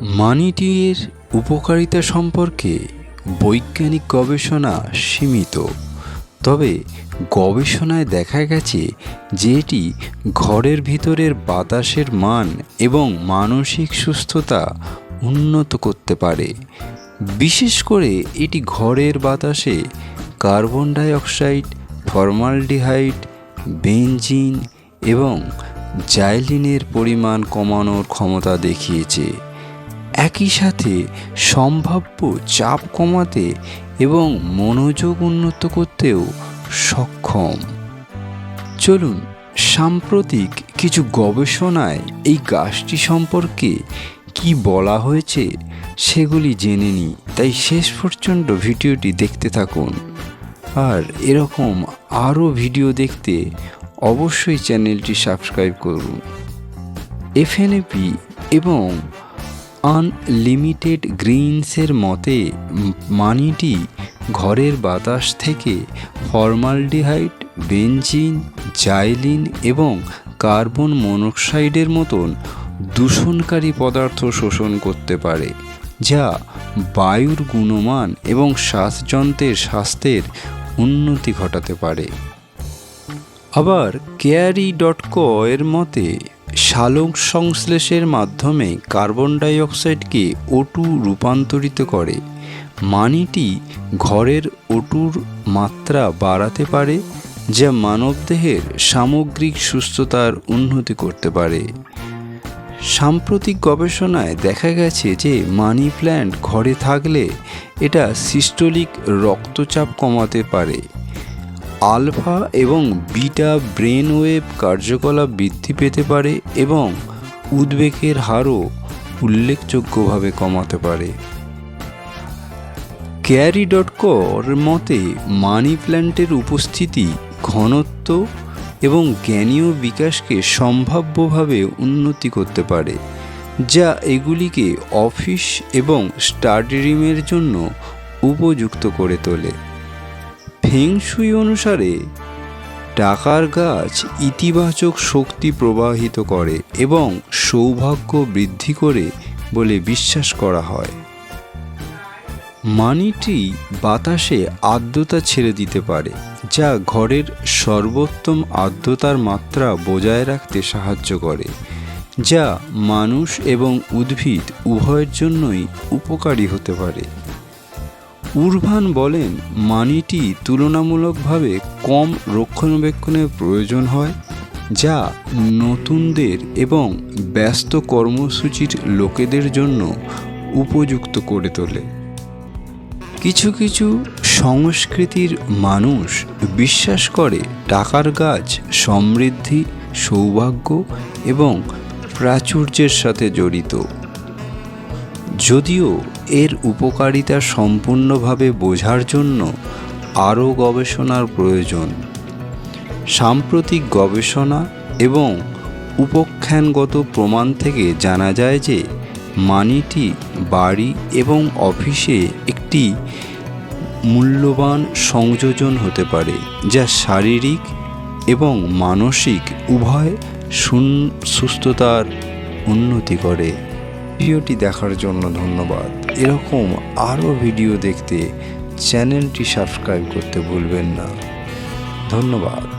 মানিটির উপকারিতা সম্পর্কে বৈজ্ঞানিক গবেষণা সীমিত। তবে গবেষণায় দেখা গেছে যে এটি ঘরের ভিতরের বাতাসের মান এবং মানসিক সুস্থতা উন্নত করতে পারে। বিশেষ করে এটি ঘরের বাতাসে কার্বন ডাইঅক্সাইড, ফর্মালডিহাইড, বেনজিন এবং জাইলিনের পরিমাণ কমানোর ক্ষমতা দেখিয়েছে। একই সাথে সম্ভাব্য চাপ কমাতে এবং মনোযোগ উন্নত করতেও সক্ষম। চলুন, সাম্প্রতিক কিছু গবেষণায় এই গাছটি সম্পর্কে কি বলা হয়েছে সেগুলি জেনে নিই। তাই শেষ পর্যন্ত ভিডিওটি দেখতে থাকুন। আর এরকম আরও ভিডিও দেখতে অবশ্যই চ্যানেলটি সাবস্ক্রাইব করুন। এফএনএপি এবং আনলিমিটেড গ্রিনসের মতে মানিটি ঘরের বাতাস থেকে ফর্মালডিহাইড, বেনজিন, জাইলিন এবং কার্বন মনোক্সাইডের মতন দূষণকারী পদার্থ শোষণ করতে পারে, যা বায়ুর গুণমান এবং শ্বাসযন্ত্রের স্বাস্থ্যের উন্নতি ঘটাতে পারে। আবার কেয়ারি ডট ক এর মতে সালোক সংশ্লেষের মাধ্যমে কার্বন ডাইঅক্সাইডকে ওটু রূপান্তরিত করে। মানিটি ঘরের ওটুর মাত্রা বাড়াতে পারে, যা মানবদেহের সামগ্রিক সুস্থতার উন্নতি করতে পারে। সাম্প্রতিক গবেষণায় দেখা গেছে যে মানি প্ল্যান্ট ঘরে থাকলে এটা সিস্টোলিক রক্তচাপ কমাতে পারে। আলফা এবং বিটা ব্রেন ওয়েভ কার্যকলাপ বৃদ্ধি পেতে পারে এবং উদ্বেগের হারও উল্লেখযোগ্যভাবে কমাতে পারে। ক্যারি ডট কর মতে মানি প্ল্যান্টের উপস্থিতি, ঘনত্ব এবং জ্ঞানীয় বিকাশকে সম্ভাব্যভাবে উন্নতি করতে পারে, যা এগুলিকে অফিস এবং স্টাডি রুমের জন্য উপযুক্ত করে তোলে। ফেংশুই অনুসারে টাকার গাছ ইতিবাচক শক্তি প্রবাহিত করে এবং সৌভাগ্য বৃদ্ধি করে বলে বিশ্বাস করা হয়। মানিটি বাতাসে আর্দ্রতা ছেড়ে দিতে পারে, যা ঘরের সর্বোত্তম আর্দ্রতার মাত্রা বজায় রাখতে সাহায্য করে, যা মানুষ এবং উদ্ভিদ উভয়ের জন্যই উপকারী হতে পারে। উরভান বলেন, মানিটি তুলনামূলকভাবে কম রক্ষণাবেক্ষণের প্রয়োজন হয়, যা নতুনদের এবং ব্যস্ত কর্মসূচির লোকেদের জন্য উপযুক্ত করে তোলে। কিছু কিছু সংস্কৃতির মানুষ বিশ্বাস করে টাকার গাছ সমৃদ্ধি, সৌভাগ্য এবং প্রাচুর্যের সাথে জড়িত। যদিও এর উপকারিতা সম্পূর্ণভাবে বোঝার জন্য আরও গবেষণার প্রয়োজন। সাম্প্রতিক গবেষণা এবং উপখ্যানগত প্রমাণ থেকে জানা যায় যে মানিটি বাড়ি এবং অফিসে একটি মূল্যবান সংযোজন হতে পারে, যা শারীরিক এবং মানসিক উভয় সুস্থতার উন্নতি করে। ভিডিওটি দেখার জন্য ধন্যবাদ। এরকম আরও ভিডিও দেখতে চ্যানেলটি সাবস্ক্রাইব করতে ভুলবেন না। ধন্যবাদ।